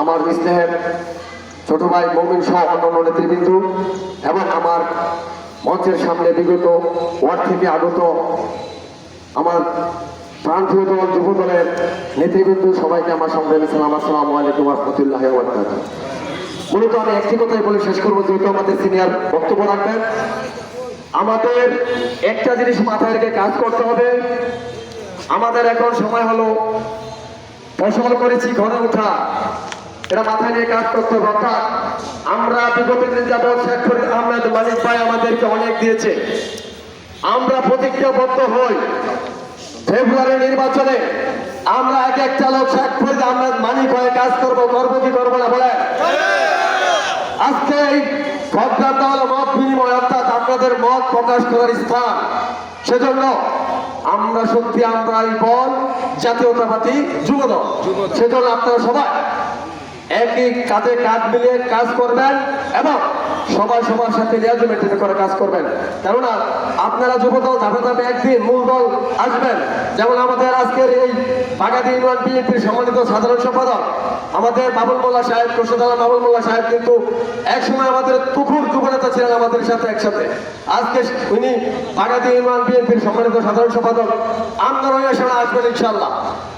আমার স্নেহের ছোট ভাই মমিন সহ অন্যান্য নেতৃবৃন্দ এবং আমার মঞ্চের সামনে বিগত ওয়ার্ড থেকে আগত আমার প্রান্তীয় দল, যুব দলের নেতৃবৃন্দ সবাইকে আমার সংগ্রামী সালাম আসসালামু আলাইকুম রহমতুল্লাহ মূলত আমি একটি কথাই বলে শেষ করব, যেহেতু আমাদের সিনিয়র বক্তব্য রাখবেন। আমাদের একটা জিনিস মাথায় রেখে কাজ করতে হবে। আমাদের এখন সময় হলো ফসল করেছি, ঘরে ওঠা এটা মাথায় নিয়ে কাজ করতে হবে অর্থাৎ আমরা বিগত দিন যাবৎ শেখ ফরিদ আহমেদ মালিক ভাই আমাদেরকে অনেক দিয়েছে। আমরা প্রতিজ্ঞাবদ্ধ হই। ফেব্রুয়ারি নির্বাচনে আমরা এক একটা লোক শেখ ফরিদ আহমেদ মালিক হয়ে কাজ করব করব কি করব না বলে আজকে এই ভোটদানটা হলো মত বিনিময়, অর্থাৎ আপনাদের মত প্রকাশ করার স্থান। সেজন্য আমরা সত্যি আমরা এই বল জাতীয়তাবাদী যুবদল। সেজন্য আপনারা সবাই একই কাঁধে কাঁধ মিলিয়ে কাজ করবেন এবং সবাই সবার সাথে লিয়াজু করে কাজ করবেন। কেননা আপনারা যুবদল, ধাপে ধাপে একদিন মূল দল আসবেন। যেমন আমাদের আজকের এই বাগাদি ইউনিয়ন বিএনপির সম্মানিত সাধারণ সম্পাদক, আমাদের বাবুল মোল্লা সাহেব কোষাদালা বাবুল মোল্লা সাহেব কিন্তু একসময় আমাদের তুকুর যুবনেতা ছিলেন আমাদের সাথে একসাথে। আজকে উনি বাগাদি ইউনিয়ন বিএনপির সম্মানিত সাধারণ সম্পাদক ওই আসবেন ইনশাল্লাহ